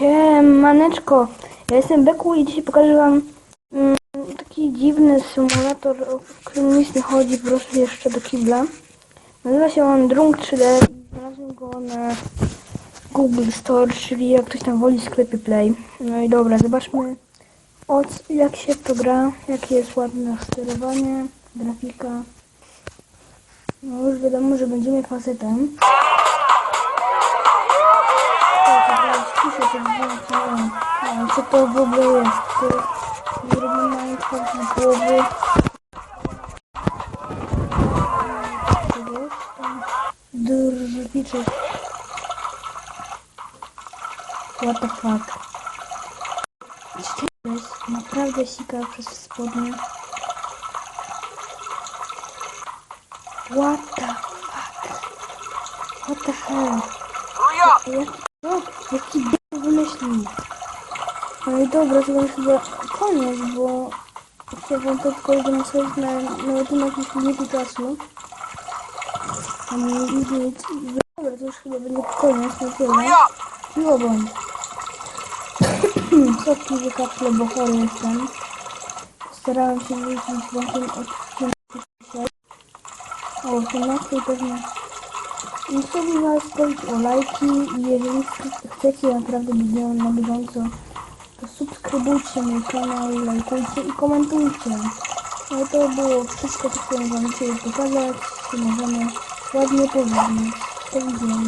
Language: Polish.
Siemaneczko, ja jestem Beku i dzisiaj pokażę wam mm, taki dziwny symulator, o którym nic nie chodzi, po prostu jeszcze do kibla. Nazywa się on Drunk 3D i znalazłem go na Google Store, czyli jak ktoś tam woli w sklepie Play. No i dobra, zobaczmy o, jak się to gra, jakie jest ładne sterowanie, grafika. No już wiadomo, że będziemy facetem. что-то бобы есть. Вернемся к бобы. Держите. What the fuck? Сейчас направо сика przez spodnie. What the fuck? What the hell? What the fuck? No i dobra, to już chyba koniec, bo chciałbym to tylko jeden sobie na, nawet nie ma jakieś limitu czasu. A nie limit. Dobra, to już chyba będzie koniec na tyle. Miło bądź. Słodki wykaple, bo chory jestem. Starałem się wrócić w waszym odcinku dzisiaj. O 18 pewnie. Chciałbym was prosić o lajki i jeżeli ch- chcecie naprawdę mną na bieżąco, to subskrybujcie mój kanał, lajkujcie i komentujcie. No to było wszystko, co chciałem wam dzisiaj pokazać. Możemy ładnie pożegnać. Do widzenia.